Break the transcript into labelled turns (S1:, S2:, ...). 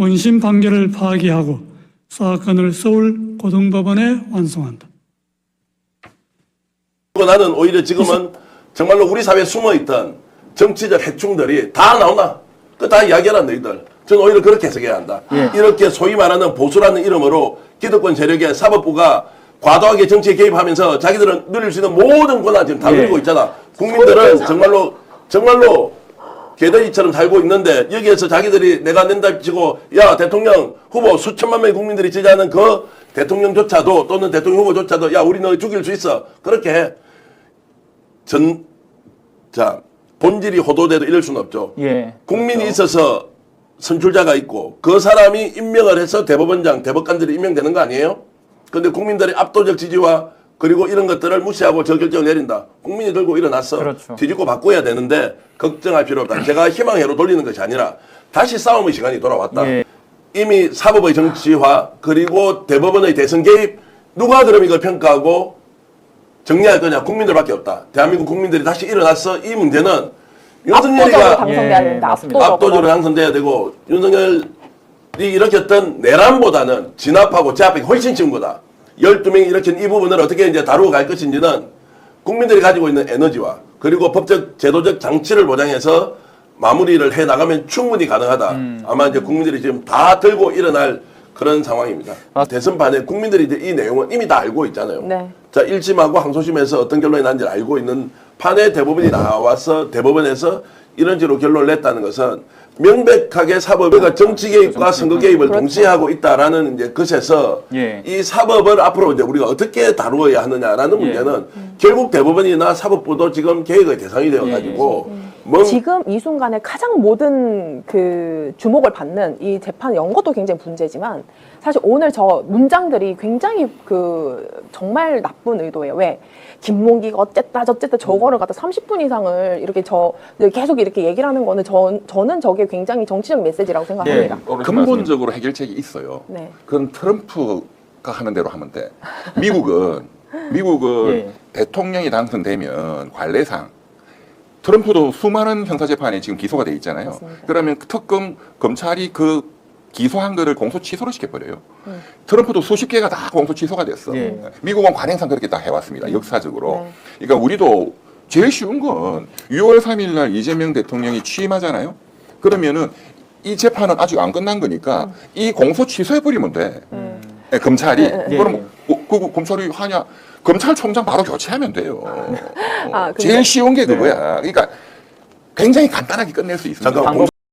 S1: 원심 판결을 파기하고 사건을 서울 고등법원에 완송한다.
S2: 그리고 나는 오히려 지금은 정말로 우리 사회에 숨어있던 정치적 해충들이 다 나온다. 그다 이야기하라 너희들. 저는 오히려 그렇게 해석해야 한다.
S3: 예.
S2: 이렇게 소위 말하는 보수라는 이름으로 기득권 세력의 사법부가 과도하게 정치에 개입하면서 자기들은 누릴 수 있는 모든 권한 지금 다
S3: 예.
S2: 누리고 있잖아. 국민들은 정말로 정말로 개돼지처럼 살고 있는데 여기에서 자기들이 내가 낸다 치고 야 대통령 후보 수천만 명의 국민들이 지지하는 그 대통령조차도 또는 대통령 후보조차도 야 우리 너 죽일 수 있어 그렇게 해. 전, 자, 본질이 호도돼도 이럴 수는 없죠.
S3: 예.
S2: 국민이 있어서 선출자가 있고 그 사람이 임명을 해서 대법원장, 대법관들이 임명되는 거 아니에요? 근데 국민들의 압도적 지지와 그리고 이런 것들을 무시하고 저 결정을 내린다. 국민이 들고 일어났어.
S3: 그렇죠.
S2: 뒤집고 바꿔야 되는데 걱정할 필요 없다. 제가 희망회로 돌리는 것이 아니라 다시 싸움의 시간이 돌아왔다.
S3: 예.
S2: 이미 사법의 정치화 그리고 대법원의 대선 개입 누가 그럼 이걸 평가하고 정리할 거냐 국민들밖에 없다. 대한민국 국민들이 다시 일어났어. 이 문제는 윤석열이가
S4: 당선돼야
S3: 예,
S4: 된다.
S3: 맞습니다.
S4: 압도적으로.
S2: 압도적으로 당선돼야 되고 윤석열이 일으켰던 내란보다는 진압하고 제압하기 훨씬 쉬운 거다. 12명이 일으킨 이 부분을 어떻게 이제 다루고 갈 것인지는 국민들이 가지고 있는 에너지와 그리고 법적 제도적 장치를 보장해서 마무리를 해 나가면 충분히 가능하다. 아마 이제 국민들이 지금 다 들고 일어날 그런 상황입니다.
S3: 아.
S2: 대선 판에 국민들이 이제 이 내용은 이미 다 알고 있잖아요.
S4: 네.
S2: 자, 1심하고 항소심에서 어떤 결론이 난지를 알고 있는 판에 대법원이 나와서 대법원에서 이런 식으로 결론을 냈다는 것은 명백하게 사법부가 정치 개입과 선거 개입을
S4: 그렇죠.
S2: 동시에 하고 있다라는 이제 것에서
S3: 예.
S2: 이 사법을 앞으로 이제 우리가 어떻게 다루어야 하느냐라는
S3: 예.
S2: 문제는 결국 대법원이나 사법부도 지금 개혁의 대상이 되어 가지고 뭔
S4: 지금 이 순간에 가장 모든 그 주목을 받는 이 재판 연거도 굉장히 문제지만 사실 오늘 저 문장들이 굉장히 그 정말 나쁜 의도예요. 왜? 김몽기가 어쨌다 저쨌다 저거를 갖다 30분 이상을 이렇게 저 계속 이렇게 얘기를 하는 거는 저, 저는 저게 굉장히 정치적 메시지라고 생각합니다.
S5: 근본적으로 해결책이 있어요.
S4: 네.
S5: 그건 트럼프가 하는 대로 하면 돼. 미국은 미국은
S3: 예.
S5: 대통령이 당선되면 관례상 트럼프도 수많은 형사 재판에 지금 기소가 돼 있잖아요.
S4: 맞습니다.
S5: 그러면 특검 검찰이 그 기소한 거를 공소 취소로 시켜버려요.
S4: 음.
S5: 트럼프도 수십 개가 다 공소 취소가 됐어.
S3: 예.
S5: 미국은 관행상 그렇게 다 해왔습니다. 역사적으로.
S4: 네.
S5: 그러니까 우리도 제일 쉬운 건 6월 3일 날 이재명 대통령이 취임하잖아요. 그러면은 이 재판은 아직 안 끝난 거니까
S4: 음.
S5: 이 공소 취소해버리면 돼. 예, 검찰이.
S3: 예.
S5: 그럼 어, 그 검찰이 하냐? 검찰총장 바로 교체하면 돼요.
S4: 아,
S5: 제일 쉬운 게 그거야. 그러니까 굉장히 간단하게 끝낼 수 있습니다.
S2: 잠깐